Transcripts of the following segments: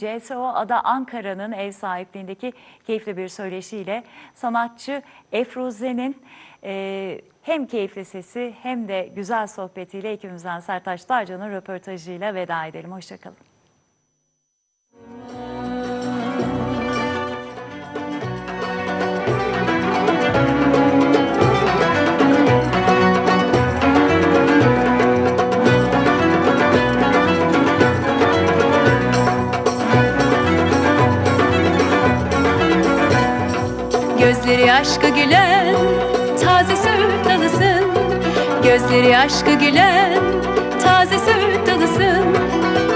CSO Ada Ankara'nın ev sahipliğindeki keyifli bir söyleşiyle sanatçı Efruze'nin e, hem keyifli sesi hem de güzel sohbetiyle ekibimizden Sertaç Darcan'ın röportajıyla veda edelim. Hoşçakalın. Aşkı gülen taze süt dalısın Gözleri aşkı gülen taze süt dalısın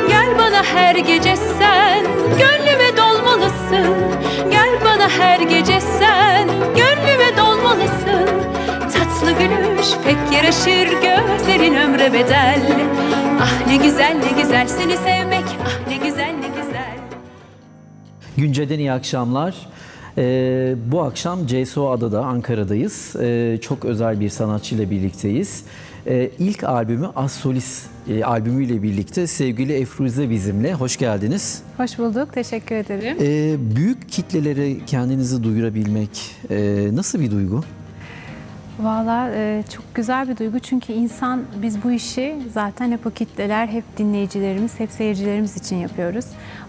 Gel bana her gece sen gönlüme dolmalısın. Gel bana her gece sen gönlüme dolmalısın. Tatlı gülüş pek yaraşır gözlerin ömre bedel. Ah ne güzel ne güzel seni sevmek ah ne güzel ne güzel. Günceden iyi akşamlar. Ee, bu akşam CSO Adada, Ankara'dayız. Ee, çok özel bir sanatçıyla birlikteyiz. Ee, ilk albümü As Solis e, albümüyle birlikte sevgili Efruze bizimle. Hoş geldiniz. Hoş bulduk. Teşekkür ederim. Ee, büyük kitlelere kendinizi duyurabilmek e, nasıl bir duygu? Valla e, çok güzel bir duygu çünkü insan biz bu işi zaten hep o kitleler, hep dinleyicilerimiz, hep seyircilerimiz için yapıyoruz.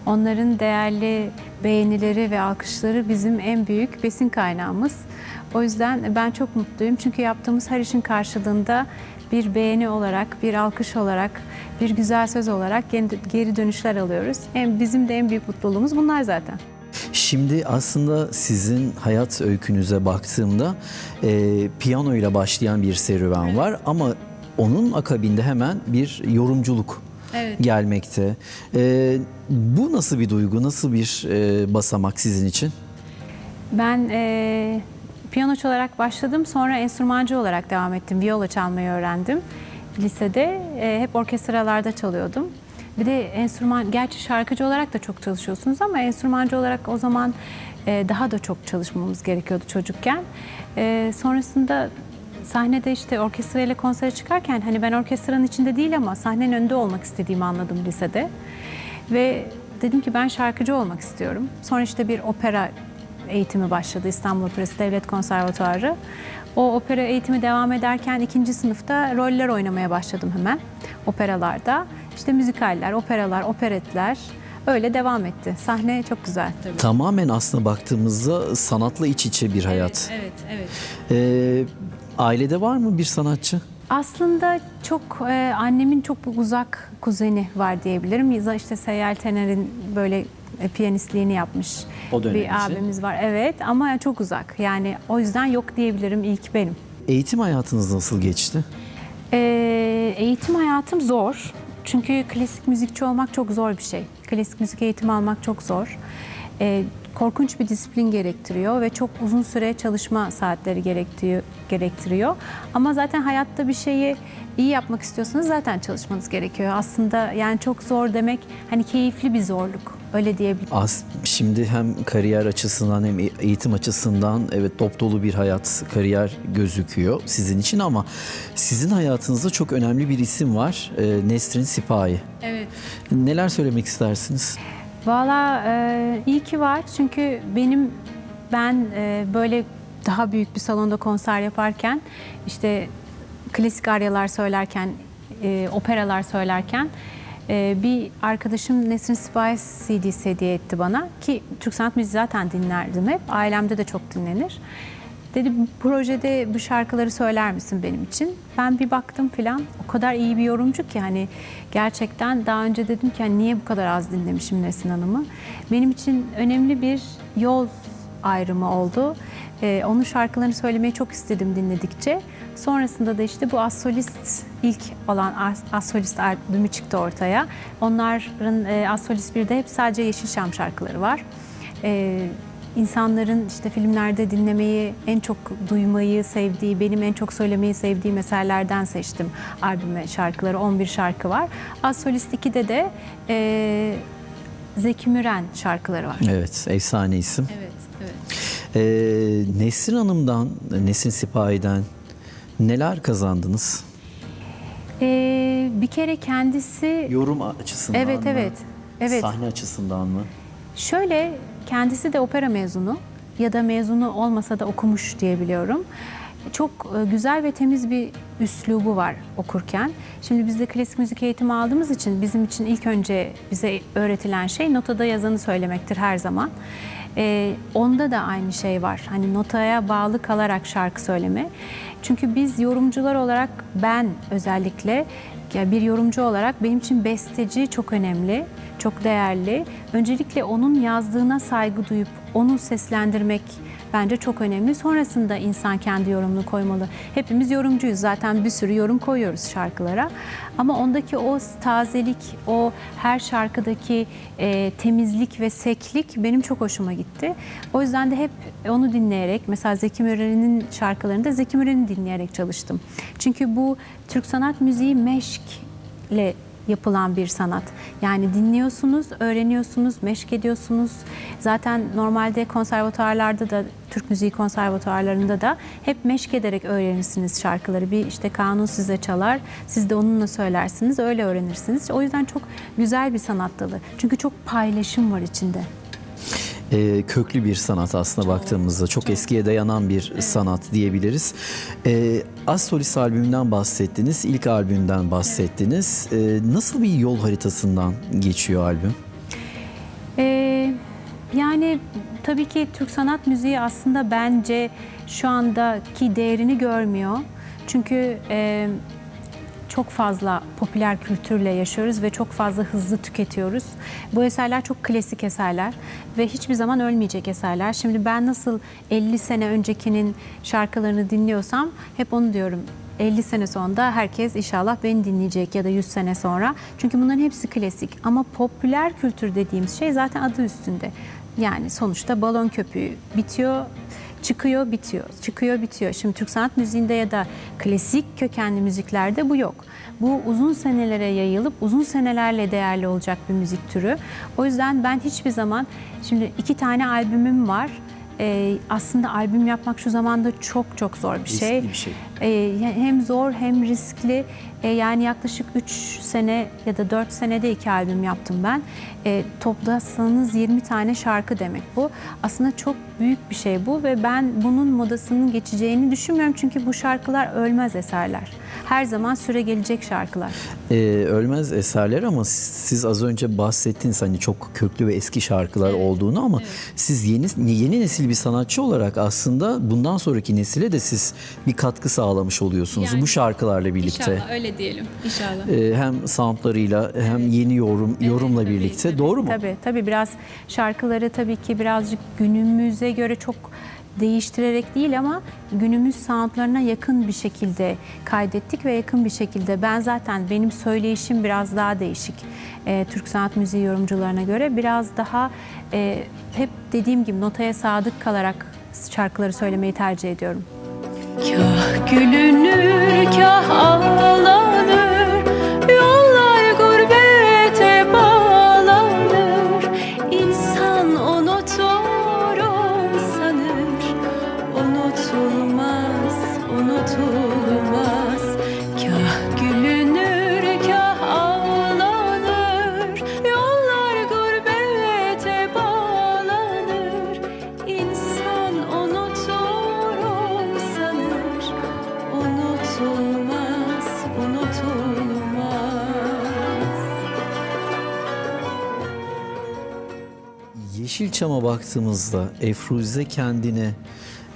Onların değerli beğenileri ve alkışları bizim en büyük besin kaynağımız. O yüzden ben çok mutluyum çünkü yaptığımız her işin karşılığında bir beğeni olarak, bir alkış olarak, bir güzel söz olarak geri- dönüşler alıyoruz. En, bizim de en büyük mutluluğumuz bunlar zaten. Şimdi aslında sizin hayat öykünüze baktığımda e, piyano ile başlayan bir serüven var ama onun akabinde hemen bir yorumculuk Evet. gelmekte. E, bu nasıl bir duygu, nasıl bir e, basamak sizin için? Ben e, piyano çalarak başladım. Sonra enstrümancı olarak devam ettim. Viola çalmayı öğrendim. Lisede e, hep orkestralarda çalıyordum. Bir de enstrüman, gerçi şarkıcı olarak da çok çalışıyorsunuz ama enstrümancı olarak o zaman e, daha da çok çalışmamız gerekiyordu çocukken. E, sonrasında sahnede işte orkestra ile konsere çıkarken hani ben orkestranın içinde değil ama sahnenin önünde olmak istediğimi anladım lisede. Ve dedim ki ben şarkıcı olmak istiyorum. Sonra işte bir opera eğitimi başladı İstanbul Operası Devlet Konservatuarı. O opera eğitimi devam ederken ikinci sınıfta roller oynamaya başladım hemen operalarda. İşte müzikaller, operalar, operetler öyle devam etti. Sahne çok güzel tabii. Tamamen aslında baktığımızda sanatla iç içe bir hayat. Evet, evet. E, ailede var mı bir sanatçı? Aslında çok e, annemin çok uzak kuzeni var diyebilirim. Ya işte Seyyal Tener'in böyle e, piyanistliğini yapmış O bir için. abimiz var. Evet ama çok uzak. Yani o yüzden yok diyebilirim ilk benim. Eğitim hayatınız nasıl geçti? E, eğitim hayatım zor. Çünkü klasik müzikçi olmak çok zor bir şey. Klasik müzik eğitimi almak çok zor. E, korkunç bir disiplin gerektiriyor ve çok uzun süre çalışma saatleri gerektiriyor. Ama zaten hayatta bir şeyi iyi yapmak istiyorsanız zaten çalışmanız gerekiyor. Aslında yani çok zor demek hani keyifli bir zorluk. Öyle diyebilirim. Az şimdi hem kariyer açısından hem e- eğitim açısından evet dop dolu bir hayat, kariyer gözüküyor sizin için ama sizin hayatınızda çok önemli bir isim var. e, Nesrin Sipahi. Evet. Neler söylemek istersiniz? Valla e, iyi ki var çünkü benim ben e, böyle daha büyük bir salonda konser yaparken işte klasik aryalar söylerken, e, operalar söylerken e, bir arkadaşım Nesrin Sipahi CD'si hediye etti bana ki Türk sanat müziği zaten dinlerdim hep. Ailemde de çok dinlenir. Dedi projede bu şarkıları söyler misin benim için? Ben bir baktım filan o kadar iyi bir yorumcu ki hani gerçekten daha önce dedim ki hani niye bu kadar az dinlemişim Nesin Hanım'ı? Benim için önemli bir yol ayrımı oldu. Ee, onun şarkılarını söylemeyi çok istedim dinledikçe. Sonrasında da işte bu As Solist ilk olan As- As Solist albümü çıktı ortaya. Onların e, As Solist 1'de hep sadece Yeşilçam şarkıları var. Ee, insanların işte filmlerde dinlemeyi, en çok duymayı sevdiği, benim en çok söylemeyi sevdiğim eserlerden seçtim albüme şarkıları. 11 şarkı var. Az Solist 2'de de e, Zeki Müren şarkıları var. Evet, efsane isim. Evet, evet. E, Nesrin Hanım'dan, Nesrin Sipahi'den neler kazandınız? E, bir kere kendisi Yorum açısından Evet mı? evet. Evet. Sahne açısından mı? Şöyle kendisi de opera mezunu ya da mezunu olmasa da okumuş diyebiliyorum. Çok e, güzel ve temiz bir üslubu var okurken. Şimdi biz de klasik müzik eğitimi aldığımız için bizim için ilk önce bize öğretilen şey notada yazanı söylemektir her zaman. Ee, onda da aynı şey var. Hani notaya bağlı kalarak şarkı söyleme. Çünkü biz yorumcular olarak ben özellikle ya bir yorumcu olarak benim için besteci çok önemli, çok değerli. Öncelikle onun yazdığına saygı duyup onu seslendirmek bence çok önemli. Sonrasında insan kendi yorumunu koymalı. Hepimiz yorumcuyuz zaten bir sürü yorum koyuyoruz şarkılara. Ama ondaki o tazelik, o her şarkıdaki e, temizlik ve seklik benim çok hoşuma gitti. O yüzden de hep onu dinleyerek, mesela Zeki Müren'in şarkılarında Zeki Müren'i dinleyerek çalıştım. Çünkü bu Türk sanat müziği meşkle yapılan bir sanat. Yani dinliyorsunuz, öğreniyorsunuz, meşk ediyorsunuz. Zaten normalde konservatuarlarda da, Türk müziği konservatuarlarında da hep meşk ederek öğrenirsiniz şarkıları. Bir işte kanun size çalar, siz de onunla söylersiniz, öyle öğrenirsiniz. O yüzden çok güzel bir sanat dalı. Çünkü çok paylaşım var içinde. Ee, köklü bir sanat aslında baktığımızda. Çok, eskiye dayanan bir sanat diyebiliriz. Ee, Az Solist albümünden bahsettiniz, ilk albümden bahsettiniz. Ee, nasıl bir yol haritasından geçiyor albüm? Ee, yani tabii ki Türk sanat müziği aslında bence şu andaki değerini görmüyor. Çünkü e, çok fazla popüler kültürle yaşıyoruz ve çok fazla hızlı tüketiyoruz. Bu eserler çok klasik eserler ve hiçbir zaman ölmeyecek eserler. Şimdi ben nasıl 50 sene öncekinin şarkılarını dinliyorsam hep onu diyorum. 50 sene sonra herkes inşallah beni dinleyecek ya da 100 sene sonra. Çünkü bunların hepsi klasik. Ama popüler kültür dediğimiz şey zaten adı üstünde. Yani sonuçta balon köpüğü bitiyor, çıkıyor, bitiyor, çıkıyor, bitiyor. Şimdi Türk sanat müziğinde ya da klasik kökenli müziklerde bu yok. Bu uzun senelere yayılıp uzun senelerle değerli olacak bir müzik türü. O yüzden ben hiçbir zaman, şimdi iki tane albümüm var. Ee, aslında albüm yapmak şu zamanda çok çok zor bir Riskli şey. bir şey. Ee, hem zor hem riskli. Ee, yani yaklaşık 3 sene ya da 4 senede iki albüm yaptım ben. Ee, toplasanız 20 tane şarkı demek bu. Aslında çok büyük bir şey bu ve ben bunun modasının geçeceğini düşünmüyorum. Çünkü bu şarkılar ölmez eserler. Her zaman süre gelecek şarkılar. Ee, ölmez eserler ama siz az önce bahsettiniz hani çok köklü ve eski şarkılar olduğunu ama siz yeni yeni nesil bir sanatçı olarak aslında bundan sonraki nesile de siz bir katkı sağlamış oluyorsunuz Yani, bu şarkılarla birlikte. İnşallah öyle diyelim. İnşallah. Ee, hem soundlarıyla hem yeni yorum yorumla tabii, birlikte tabii. doğru mu? Tabii tabii biraz şarkıları tabii ki birazcık günümüze göre çok değiştirerek değil ama günümüz soundlarına yakın bir şekilde kaydettik ve yakın bir şekilde ben zaten benim söyleyişim biraz daha değişik. Ee, Türk sanat müziği yorumcularına göre biraz daha e, hep dediğim gibi notaya sadık kalarak şarkıları söylemeyi tercih ediyorum. Kah gülünür kah ağlanır Yeşilçam'a baktığımızda Efruze kendini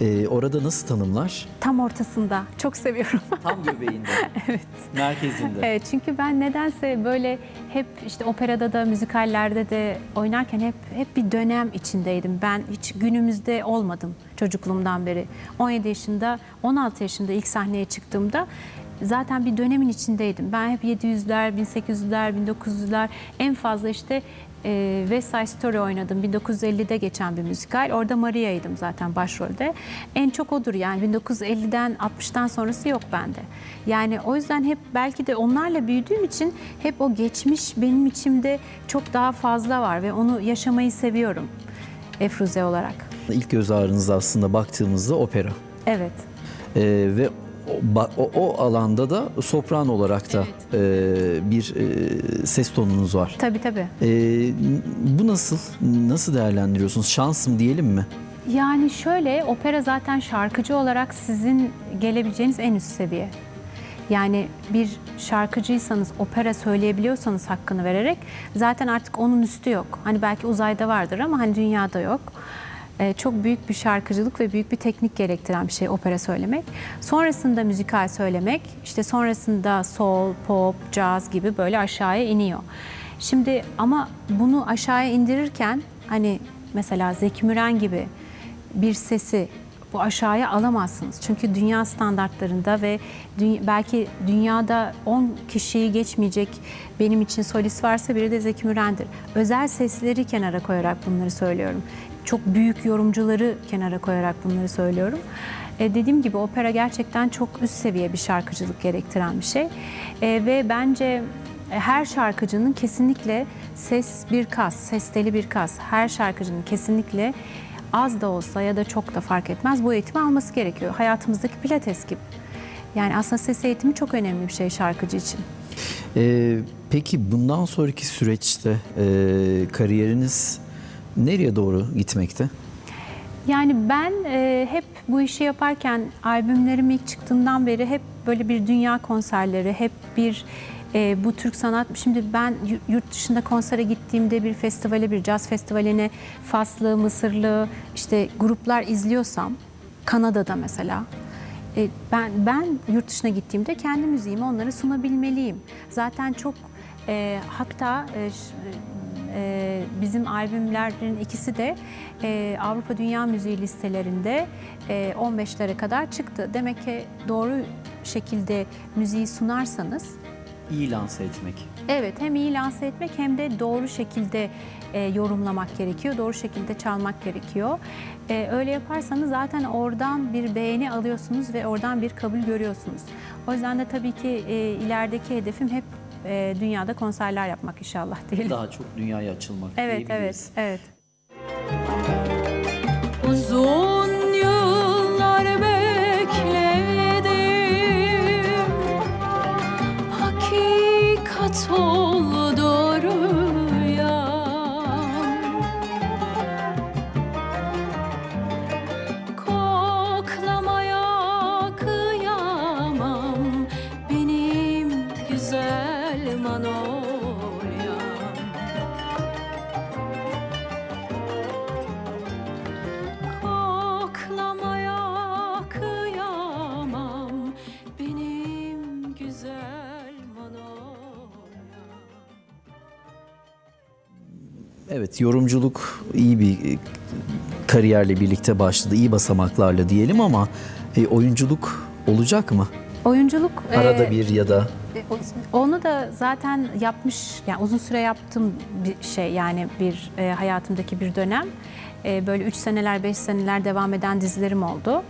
e, orada nasıl tanımlar? Tam ortasında çok seviyorum. Tam göbeğinde. evet. Merkezinde. Evet çünkü ben nedense böyle hep işte operada da müzikallerde de oynarken hep hep bir dönem içindeydim. Ben hiç günümüzde olmadım çocukluğumdan beri. 17 yaşında, 16 yaşında ilk sahneye çıktığımda zaten bir dönemin içindeydim. Ben hep 700'ler, 1800'ler, 1900'ler en fazla işte e, West Side Story oynadım. 1950'de geçen bir müzikal. Orada Maria'ydım zaten başrolde. En çok odur yani 1950'den 60'tan sonrası yok bende. Yani o yüzden hep belki de onlarla büyüdüğüm için hep o geçmiş benim içimde çok daha fazla var ve onu yaşamayı seviyorum Efruze olarak. İlk göz ağrınız aslında baktığımızda opera. Evet. Ee, ve o, o, alanda da sopran olarak da e, bir e, ses tonunuz var. Tabii tabii. E, bu nasıl? Nasıl değerlendiriyorsunuz? Şans mı diyelim mi? Yani şöyle opera zaten şarkıcı olarak sizin gelebileceğiniz en üst seviye. Yani bir şarkıcıysanız, opera söyleyebiliyorsanız hakkını vererek zaten artık onun üstü yok. Hani belki uzayda vardır ama hani dünyada yok. Ee, çok büyük bir şarkıcılık ve büyük bir teknik gerektiren bir şey opera söylemek. Sonrasında müzikal söylemek, işte sonrasında soul, pop, jazz gibi böyle aşağıya iniyor. Şimdi ama bunu aşağıya indirirken hani mesela Zeki Müren gibi bir sesi bu aşağıya alamazsınız. Çünkü dünya standartlarında ve dü- belki dünyada 10 kişiyi geçmeyecek benim için solist varsa biri de Zeki Müren'dir. Özel sesleri kenara koyarak bunları söylüyorum. Çok büyük yorumcuları kenara koyarak bunları söylüyorum. E, dediğim gibi opera gerçekten çok üst seviye bir şarkıcılık gerektiren bir şey. E, ve bence e, her şarkıcının kesinlikle ses bir kas, ses teli bir kas. Her şarkıcının kesinlikle az da olsa ya da çok da fark etmez bu eğitimi alması gerekiyor. Hayatımızdaki pilates gibi. Yani aslında ses eğitimi çok önemli bir şey şarkıcı için. E, peki bundan sonraki süreçte e, kariyeriniz nereye doğru gitmekte? Yani ben e, hep bu işi yaparken albümlerim ilk çıktığından beri hep böyle bir dünya konserleri, hep bir e, bu Türk sanat. Şimdi ben yu- yurt dışında konsere gittiğimde bir festivale, bir caz festivaline Faslı, Mısırlı işte gruplar izliyorsam, Kanada'da mesela. e, ben ben yurt dışına gittiğimde kendi müziğimi onlara sunabilmeliyim. Zaten çok e, hatta e, e, bizim albümlerin ikisi de e, Avrupa Dünya Müziği listelerinde e, 15'lere kadar çıktı. Demek ki doğru şekilde müziği sunarsanız İyi lanse etmek. Evet, hem iyi lanse etmek hem de doğru şekilde e, yorumlamak gerekiyor, doğru şekilde çalmak gerekiyor. E, öyle yaparsanız zaten oradan bir beğeni alıyorsunuz ve oradan bir kabul görüyorsunuz. O yüzden de tabii ki e, ilerideki hedefim hep e, dünyada konserler yapmak inşallah diyelim. Daha çok dünyaya açılmak Evet, diyebiliriz. evet, evet. Evet, yorumculuk iyi bir e, kariyerle birlikte başladı. iyi basamaklarla diyelim ama e, oyunculuk olacak mı? Oyunculuk... Arada e, bir ya da E, Onu da zaten yapmış, yani uzun süre yaptığım bir şey yani bir e, hayatımdaki bir dönem. E, böyle 3 seneler, 5 seneler devam eden dizilerim oldu.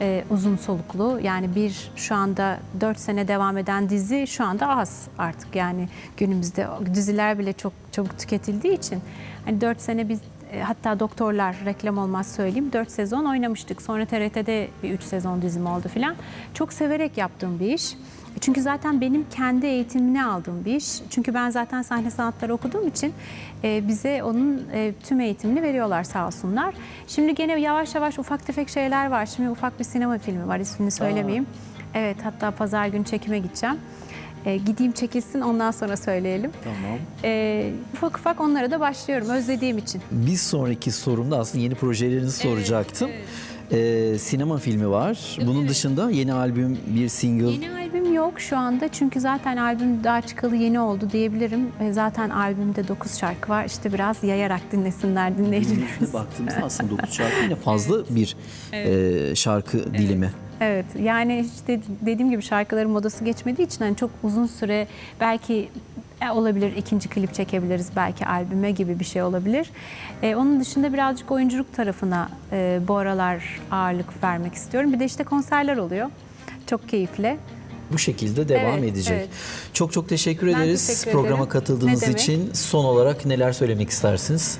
E, uzun soluklu yani bir şu anda 4 sene devam eden dizi şu anda az artık yani günümüzde diziler bile çok çabuk tüketildiği için hani 4 sene biz e, hatta doktorlar reklam olmaz söyleyeyim 4 sezon oynamıştık. Sonra TRT'de bir 3 sezon dizim oldu filan. Çok severek yaptığım bir iş. Çünkü zaten benim kendi eğitimini aldığım bir iş. Çünkü ben zaten sahne sanatları okuduğum için e, bize onun e, tüm eğitimini veriyorlar sağ olsunlar. Şimdi gene yavaş yavaş ufak tefek şeyler var. Şimdi ufak bir sinema filmi var ismini söylemeyeyim. Evet hatta pazar günü çekime gideceğim. E, gideyim çekilsin ondan sonra söyleyelim. Tamam. E, ufak ufak onlara da başlıyorum özlediğim için. Bir sonraki sorumda aslında yeni projelerinizi soracaktım. E, sinema filmi var. Bunun dışında yeni albüm, bir single. Yeni albüm yok şu anda çünkü zaten albüm daha çıkalı yeni oldu diyebilirim. E, Zaten albümde 9 şarkı var. İşte biraz yayarak dinlesinler dinleyicilerimiz. Baktığımızda aslında 9 şarkı yine fazla bir e, şarkı dilimi. Evet yani işte dediğim gibi şarkıların modası geçmediği için hani çok uzun süre belki e, olabilir ikinci klip çekebiliriz belki albüme gibi bir şey olabilir. E, onun dışında birazcık oyunculuk tarafına e, bu aralar ağırlık vermek istiyorum. Bir de işte konserler oluyor. Çok keyifli. Bu şekilde devam Evet, edecek. evet. Çok çok teşekkür Ben ederiz teşekkür programa ederim. katıldığınız Ne demek? için. Son olarak neler söylemek istersiniz?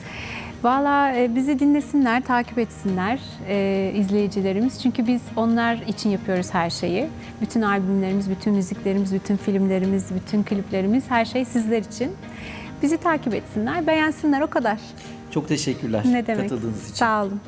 Valla e, bizi dinlesinler, takip etsinler e, izleyicilerimiz. Çünkü biz onlar için yapıyoruz her şeyi. Bütün albümlerimiz, bütün müziklerimiz, bütün filmlerimiz, bütün kliplerimiz her şey sizler için. Bizi takip etsinler, beğensinler o kadar. Çok teşekkürler Ne demek? katıldığınız için. Sağ olun.